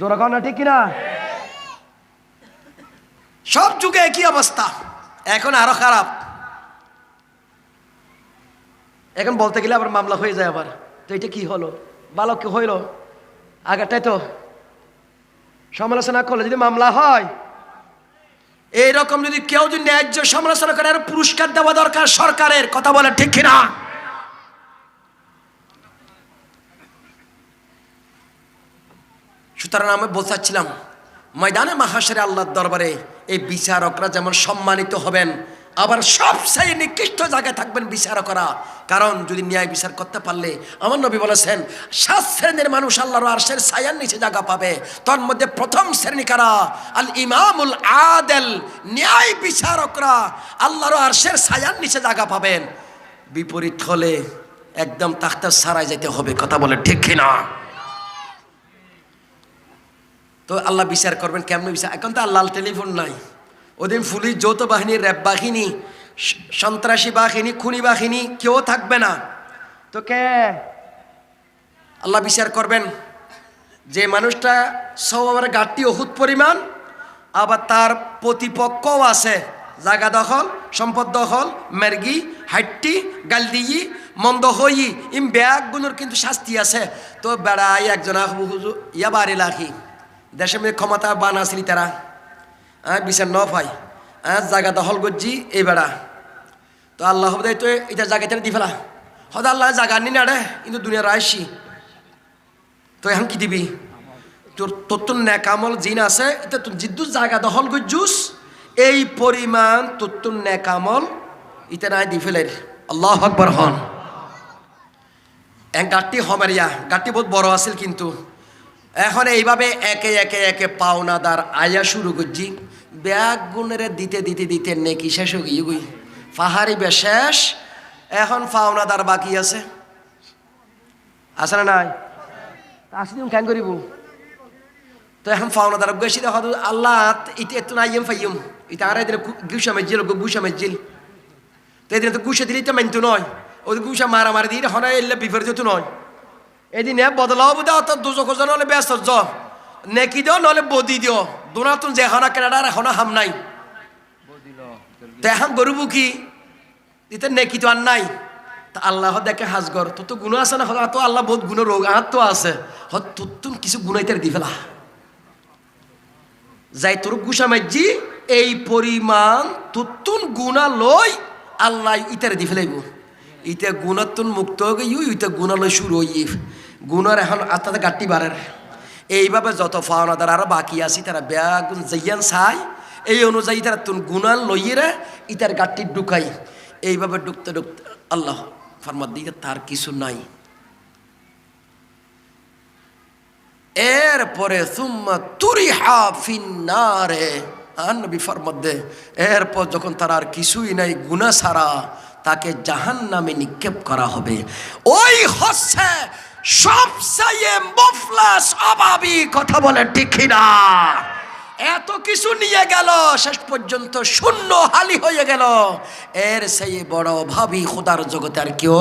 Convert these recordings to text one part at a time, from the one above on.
জোরা না, ঠিক কিনা? সব যুগে একই অবস্থা। এখন আরও খারাপ। এখন বলতে গেলে আবার মামলা হয়ে যায় আবার। তো এটা কি হলো? ভালো কি হইল? আগেরটাই তো। সমালোচনা করলে যদি মামলা হয়, এইরকম যদি কেউ যদি ন্যায্য সমালোচনা করে, আর পুরস্কার দেওয়া দরকার সরকারের, কথা বলে ঠিক কিনা? সুতরাং আমি বোঝাচ্ছিলাম, ময়দানে মাহাসের আল্লাহর দরবারে এই বিচারকরা যেমন সম্মানিত হবেন, আবার সবচেয়ে নিকৃষ্ট জায়গায় থাকবেন বিচারকরা। কারণ যদি ন্যায় বিচার করতে পারলে, আমার নবী বলেছেন, সাত শ্রেণির মানুষ আল্লাহর আরশের ছায়ার নিচে জায়গা পাবে। তার মধ্যে প্রথম শ্রেণি কারা? আল ইমামুল আদেল, ন্যায় বিচারকরা আল্লাহর আরশের ছায়ার নিচে জায়গা পাবেন। বিপরীত হলে একদম তাখতার সারায় যেতে হবে, কথা বলে ঠিক কিনা? তো আল্লাহ বিচার করবেন কেমন বিচার? এখন তো আল্লাহ টেলিফোন নাই। ওদিন পুলিশ যৌথ বাহিনী, র্যাব বাহিনী সন্ত্রাসী বাহিনী, খুনি বাহিনী, কেউ থাকবে না। তো কে? আল্লাহ বিচার করবেন। যে মানুষটা সবার গাঠটি ওহুত পরিমাণ, আবার তার প্রতিপক্ষও আছে। জায়গা দখল, সম্পদ দখল, মেরগি হাইট্টি গালদিই মন্দ হই, ইম ব্যাগগুলোর কিন্তু শাস্তি আছে। তো বেড়াই একজন ইয়া বাড়ি লাখি দেশের মধ্যে ক্ষমতা বান আসলি তারা। হ্যাঁ বিচার ন পাই হ্যাঁ জায়গা দখল করছি এই বেড়া। তো আল্লাহ হবে তো এটা জায়গা তারা দি ফেলা। হদ আল্লাহ জায়গা নি না রে, কিন্তু দুনিয়ার আইসি তো এখন কি দিবি? তোর তোর তো ন্যাকামল জিন আছে, এটা তুই জিদ্দু জায়গা দখল করছুস। এই পরিমাণ তোর তো ন্যাকামল ইতে নাই দি ফেলের আল্লাহ আকবর হন। এক গাঠটি হমারিয়া গাঠটি বহুত বড় আছিল কিন্তু। এখন এইভাবে একে একে একে পাওনাদার আয়া শুরু করছি। ব্যাগ গুণের দিতে দিতে দিতে নেকি শেষ হয়ে গিয়ে গুই। পাহাড়ি বেশেষ এখন পাওনাদার বাকি আছে। আছে না নাই? আসি দিন কেন করিব? তো এখন পাওনাদার গেছি দেখো আল্লাহ ইতে এত নাই ইম ফাইম। ইতে আর এদিন গুসা মেজিল গুসা মেজিল। তো এদিন তো গুসা দিলে তো মানতো নয়। ওই গুসা মারা মারি দিয়ে হনে এলে বিপরীত নয়। এদিন বদলাও বুধা অত দুজো জন হলে ব্যস্ত জ নেকি দিও, নহলে বদি দিও। দোনাতুন যে হনা কেনাডার হাম নাই। এখন গরুবু কি? ইতে নেকি তো আর নাই। তা আল্লাহ দেখে হাজগর তো তো গুণ আছে না তো আল্লাহ বহুত গুণ রোগ আর তো আছে। হ তোর তো কিছু গুণাইতে দি ফেলা। যাই তোর গুসা মাইজি এই পরিমাণ তুতুন গুণা লই আল্লাহ ইতারে দি ফেলাইব। ইতে গুণাতুন মুক্ত হয়ে গিয়ে ইতে গুণা লই শুরু হই গুণার এখন আত্মাতে গাটি বাড়ার। এইভাবে যত ফাওনাদার আরও বাকি আছি, তারা ব্যাগুন যাইয়ান চাই। এই অনুযায়ী তারা তুন গুণান লইয়েরা ইতার গাটি ঢুকাই। এইভাবে ঢুকতে ঢুকতে আল্লাহ ফরমাদ দিতে তার কিছু নাই। এরপরে সুম্মা তুরিহা ফিন্নারে নবী ফরমদ্দে এরপর যখন তার আর কিছুই নাই গুণা ছাড়া তাকে জাহান নামে নিক্ষেপ করা হবে। ওই হচ্ছে সবচেয়ে মফলাস, অভাবী কথা বলে ঠিক না এত কিছু নিয়ে গেল, শেষ পর্যন্ত শূন্য হালি হয়ে গেল। এর সেই বড় অভাবী খোদার জগতে আর কেউ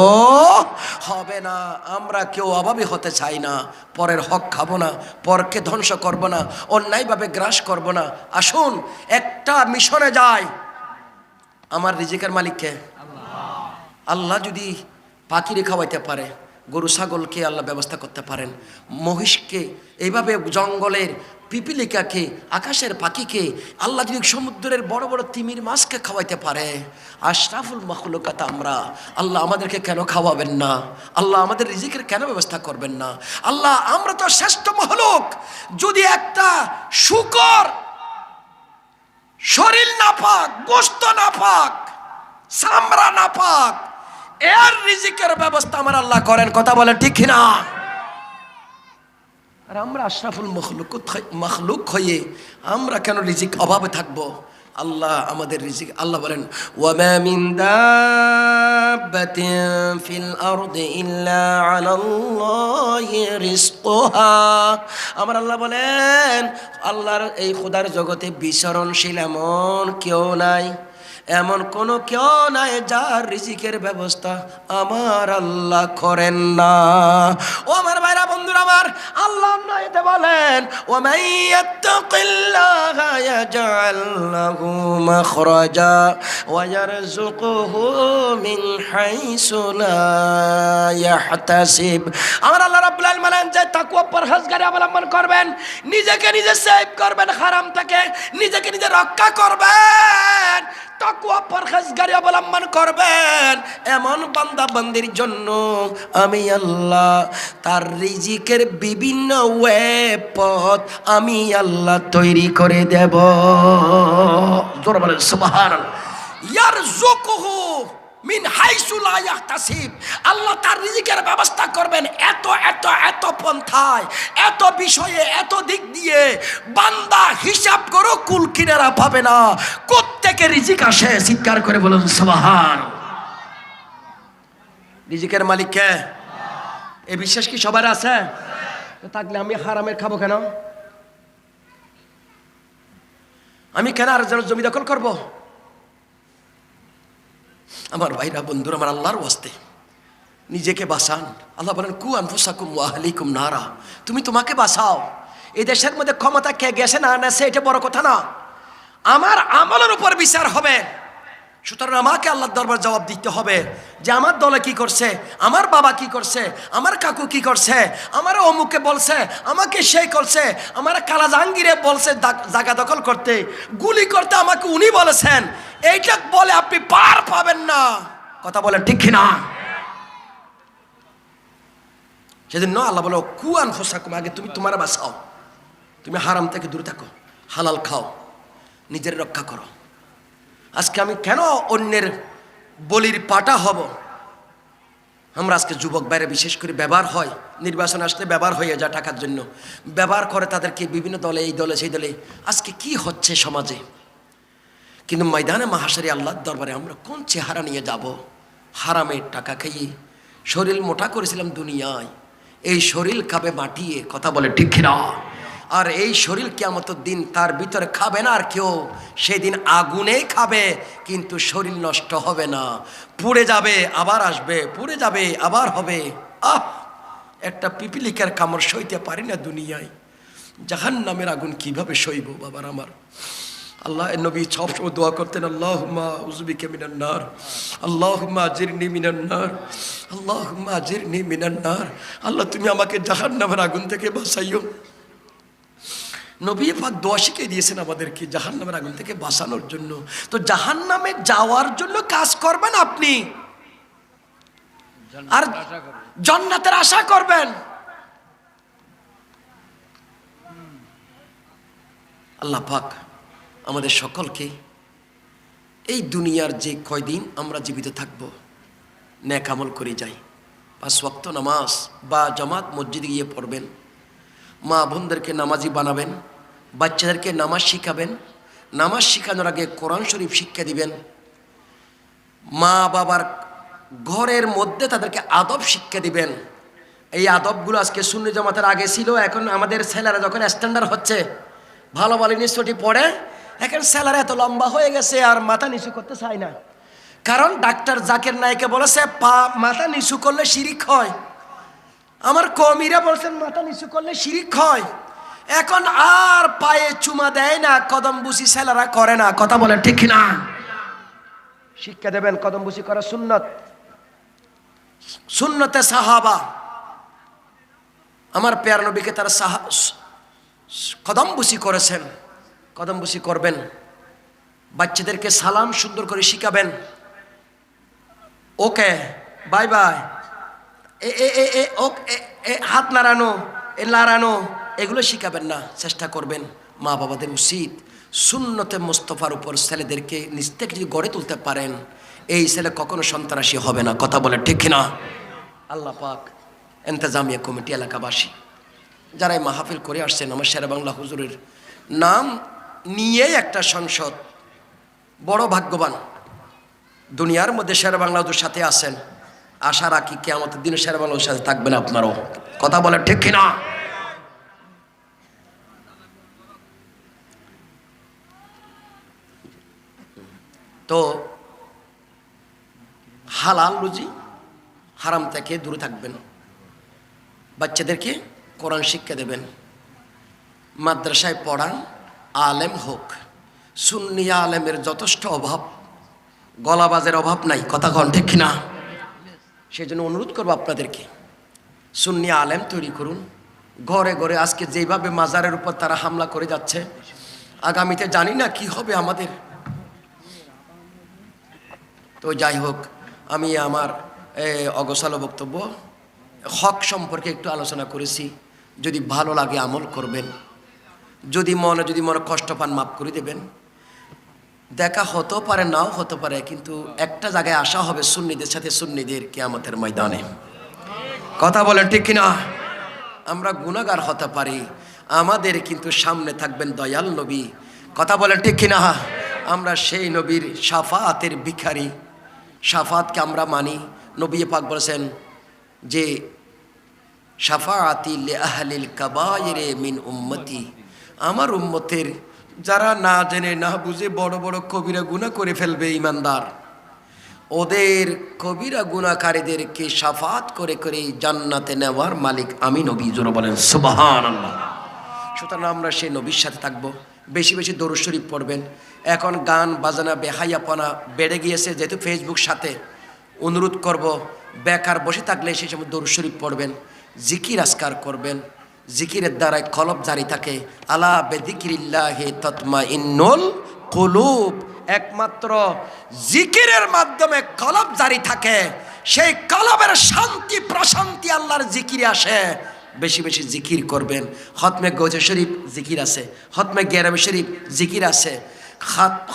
হবে না। আমরা কেউ অভাবী হতে চাই না। পরের হক খাব না, পরকে ধ্বংস করব না, অন্যায়ভাবে গ্রাস করব না। আসুন, একটা মিশনে যায় আমার রিজিকের মালিককে? আল্লাহ যদি পাখিরে খাওয়াইতে পারে। গরু, ছাগলকে আল্লাহ ব্যবস্থা করতে পারেন। মহিষকে, এইভাবে জঙ্গলের পিপিলিকাকে, আকাশের পাখিকে আল্লাহ যদি সমুদ্রের বড় বড় তিমির মাছকে খাওয়াইতে পারে, আশরাফুল মখলুকাত আমরা, আল্লাহ আমাদেরকে কেন খাওয়াবেন না? আল্লাহ আমাদের রিজিকের কেন ব্যবস্থা করবেন না? আল্লাহ আমরা তো শ্রেষ্ঠ মহলুক যদি একটা শুকর শরীর না পাক গোস্ত না পাক চামড়া না পাক এর রিজিকের ব্যবস্থা আমার আল্লাহ করেন, কথা বলে ঠিক না আর আমরা আশরাফুল মখলুক মখলুক হয়ে আমরা কেন রিজিক অভাবে থাকব? আল্লাহ আমাদের রিজিক, আল্লাহ বলেন আরদি ইল্লা আমার আল্লাহ বলেন, আল্লাহর এই খোদার জগতে বিচরণশীল এমন কেউ নাই। এমন কোনো কেউ নাই যার রিজিকের ব্যবস্থা আমার আল্লাহ করেন না। ও আমার ভাইরা, বন্ধুরা আমার, আল্লাহ বলে বলেন ওমাই ইয়াত্তাকিল্লাহা ইয়াজআল লাহু মাখরাজা ওয়া ইয়ারযুকুহু মিন হাইসু লা ইয়াহতাসিব। আমার আল্লাহ রাব্বুল আলামিন বলেন, যে তাকওয়া পরহেজগারি অবলম্বন করবেন, নিজেকে নিজে সেভ করবেন হারাম থেকে নিজেকে নিজে রক্ষা করবেন তাকুয়া পরহেজগারি অবলম্বন করবেন। এমন বান্দা বান্দির জন্য আমি আল্লাহ, তার রিজিকের বিভিন্ন ওয়ে পথ আমি আল্লাহ তৈরি করে দেব। জোর বলেন সুবহান ইয়ার জোকহু মিন হাইসুলা আল্লাহ তার রিজিকের ব্যবস্থা করবেন এত এত এত পন্থায়, এত বিষয়ে, এত দিক দিয়ে। বান্দা হিসাব করো কুল কিনারা পাবে না। কোত্থেকে রিজিক আসে? চিৎকার করে বলুন, সুবহান। রিজিকের মালিক কে? এ বিশ্বাস কি সবার আছে? থাকলে আমি হারামের খাব কেন? আমি কেন আর জমি দখল করব? আমার ভাইরা, বন্ধুরা, আমার আল্লাহর ওয়াস্তে, নিজেকে বাসান আল্লাহ বলেন, কু আনফুসাকুম ওয়াহলিকুম নারা। তুমি তোমাকে বাঁচাও। এই দেশের মধ্যে ক্ষমতা কে গেছে না নেছে, এটা বড় কথা না। আমার আমলের উপর বিচার হবে। সুতরাং আমাকে আল্লাহর দরবার জবাব দিতে হবে যে আমার দলে কি করছে, আমার বাবা কি করছে, আমার কাকু কি করছে, আমার অমুকে বলছে, আমাকে সেই করছে, আমার কালা জাহাঙ্গীরে বলছে জায়গা দখল করতে, গুলি করতে আমাকে উনি বলেছেন। এইটা বলে আপনি পার পাবেন না। কথা বলেন ঠিক না সেজন্য আল্লাহ বলো কুয়ান ফোসাকুম আগে তুমি তোমার বাঁচাও। তুমি হারাম থেকে দূরে থাকো। হালাল খাও। নিজের রক্ষা করো। আজকে আমি কেন অন্যের বলির পাটা হব? আমরা আজকে যুবক বাইরে বিশেষ করে ব্যবহার হয়, নির্বাচন আসলে ব্যবহার হয়ে যায় টাকার জন্য। ব্যবহার করে তাদেরকে বিভিন্ন দলে, এই দলে, সেই দলে। আজকে কি হচ্ছে সমাজে? কিন্তু ময়দানে মাহাসারি আল্লাহর দরবারে আমরা কোন চেহারা নিয়ে যাব? হারামের টাকা খাইয়ে শরীর মোটা করেছিলাম দুনিয়ায়। এই শরীর খাবে মাটিয়ে কথা বলে ঠিক না আর এই শরীর কেমত দিন তার ভিতরে খাবে না আর কেউ। সেদিন আগুনেই খাবে, কিন্তু শরীর নষ্ট হবে না। পুড়ে যাবে, আবার আসবে, পুড়ে যাবে, আবার হবে। আহ! একটা পিপিলিকার কামড় সইতে পারি না দুনিয়ায়। জাহান নামের আগুন কীভাবে সইব বাবার আমার? আল্লাহ নবী সবসময় দোয়া করতেন, আল্লাহুম্মা উজবিকে মিনান নার, আল্লাহুম্মা আজিরনি মিনান নার, আল্লাহুম্মা আজিরনি মিনান নার। আল্লাহ, তুমি আমাকে জাহান্নামের আগুন থেকে বাঁচাইও। নবী পাক দোয়া শিখিয়ে দিয়েছেন আমাদেরকে জাহান্নামের আগুন থেকে বাঁচানোর জন্য। তো জাহান্নামে যাওয়ার জন্য কাজ করবেন আপনি। আর জান্নাতের আশা করবেন। আল্লাহ পাক আমাদের সকলকে এই দুনিয়ার যে কয়দিন আমরা জীবিত থাকব ন্যাক আমল করে যাই। বা ওয়াক্ত নামাজ বা জামাত মসজিদে গিয়ে পড়বেন। মা বোনদেরকে নামাজি বানাবেন, বাচ্চাদেরকে নামাজ শিখাবেন, নামাজ শিখানোর আগে কোরআন শরীফ শিক্ষা দিবেন। মা বাবার ঘরের মধ্যে তাদেরকে আদব শিক্ষা দিবেন। এই আদবগুলো আজকে শূন্য জমাতের আগে ছিল, এখন আমাদের ছেলেরা যখন স্ট্যান্ডার্ড হচ্ছে, ভালো ভালো নিশ্চয়টি পড়ে, এখন ছেলেরা এত লম্বা হয়ে গেছে, আর মাথা নিচু করতে চায় না। কারণ ডাক্তার জাকের নায়কে বলেছে, পা মাথা নিচু করলে শিরিক হয়। আমার কমিরা বলছেন, মাথা নিচু করলে শিরিক হয়। এখন আর পায়ে চুমা দেয় না, কদম বুসি ছেলেরা করে না। কথা বলেন ঠিক না শিক্ষা দেবেন, কদম বুসি করা সুন্নত। সুন্নতে সাহাবা। আমার পেয়ার নবীকে তারা সাহা কদম বুসি করেছেন। কদম বুসি করবেন। বাচ্চাদেরকে সালাম সুন্দর করে শিখাবেন। Okay, bye bye. হাত নাড়ানো, এ, নাড়ানো, এগুলো শিখাবেন না, চেষ্টা করবেন। মা বাবাদের উচিত সুন্নতে মোস্তফার উপর ছেলেদেরকে নিজ থেকে যদি গড়ে তুলতে পারেন, এই ছেলে কখনো সন্ত্রাসী হবে না, কথা বলে ঠিক না আল্লাহ পাক এন্তেজামিয়া কমিটি এলাকাবাসী যারা এই মাহফিল করে আসছেন, আমার শেরা বাংলা হুজুরের নাম নিয়ে একটা সংসদ। বড় ভাগ্যবান। দুনিয়ার মধ্যে শেরা বাংলা হুজুর সাথে আছেন। আশা রাখি কে আমাদের শেরে বাংলা হুজুর সাথে থাকবেন আপনারও। কথা বলে ঠিক কিনা? তো, হালাল রুজি হারাম থেকে দূরে থাকবেন। বাচ্চাদেরকে কোরআন শিক্ষা দেবেন। মাদ্রাসায় পড়ান, আলেম হোক। সুন্নি আলেমের যথেষ্ট অভাব, গলাবাজের অভাব নাই। কথা কন ঠিক কিনা? সেই জন্য অনুরোধ করব আপনাদেরকে। সুন্নি আলেম তৈরি করুন। ঘরে ঘরে আজকে যেভাবে মাজারের উপর তারা হামলা করে যাচ্ছে আগামীতে জানি না কি হবে আমাদের। তো যাই হোক আমি আমার এ, অগোছালো বক্তব্য হক সম্পর্কে একটু আলোচনা করেছি। যদি ভালো লাগে আমল করবেন। যদি মনে যদি মনে কষ্ট পান মাফ করে দেবেন। দেখা হতেও পারে, নাও হতে পারে, কিন্তু একটা জায়গায় আসা হবে সুন্নিদের সাথে সুন্নিদের কেয়ামতের ময়দানে। কথা বলেন ঠিক কিনা? আমরা গুণাগার হতে পারি, আমাদের কিন্তু সামনে থাকবেন দয়াল নবী। কথা বলেন ঠিক কিনা? আমরা সেই নবীর সাফাতের ভিখারি, সাফাতকে আমরা মানি। নবী পাক বলেছেন যে সাফাআতি লি আহলিল কাবায়িরে মিন উম্মতি। আমার উম্মতের যারা না জেনে, না বুঝে বড় বড় কবিরা গুনাহ করে ফেলবে ইমানদার। ওদের কবিরা গুণাকারীদেরকে সাফাত করে করে জান্নাতে নেওয়ার মালিক আমি নবী, জোর বলেন সুবাহান আল্লাহ সুতরাং আমরা সেই নবীর সাথে থাকব। বেশি বেশি দরুদ শরীফ পড়বেন। এখন গান বাজানা বেহাইয়াপনা বেড়ে গিয়েছে। যেহেতু ফেসবুক সাথে অনুরোধ করব, বেকার বসে থাকলে সেই সময় দরুদ শরীফ পড়বেন, জিকির আসকার করবেন। জিকিরের দ্বারাই কলব জারি থাকে, আলা বেদিকিরিল্লাহে তৎমা ইন্নুল কুলুব। একমাত্র জিকিরের মাধ্যমে কলব জারি থাকে, সেই কলবের শান্তি, প্রশান্তি আল্লাহর জিকিরে আসে। বেশি বেশি জিকির করবেন। হতমে গৌজে শরীফ জিকির আছে হতমে গেরামে শরীফ জিকির আছে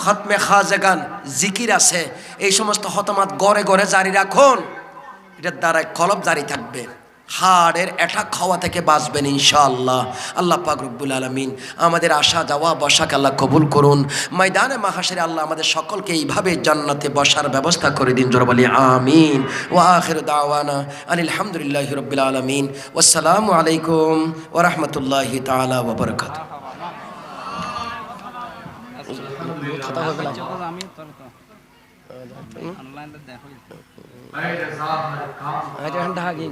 হতমে খাজাগান জিকির আছে। এই সমস্ত হতমাত গড়ে গড়ে জারি রাখুন। এটার দ্বারাই কলব জারি থাকবে। হাড়ের অ্যাটাক খাওয়া থেকে বাঁচবেন ইনশাআল্লাহ। আল্লাহ পাক রব্বুল আলমিন আমাদের আসা যাওয়া বসাকে আল্লাহ কবুল করুন। ময়দানে মাহাসের আল্লাহ আমাদের সকলকে এইভাবে জান্নাতে বসার ব্যবস্থা করে দিন জোর বলি আমিন। ও আখির দাওয়ানা আনিল হামদুলিল্লাহ রব্বিল আলমিন। ওসালামু আলাইকুম ও রহমতুল্লাহি তালা ওবরকাত আমি তোর তো অনলাইনে দেখো ঢাকি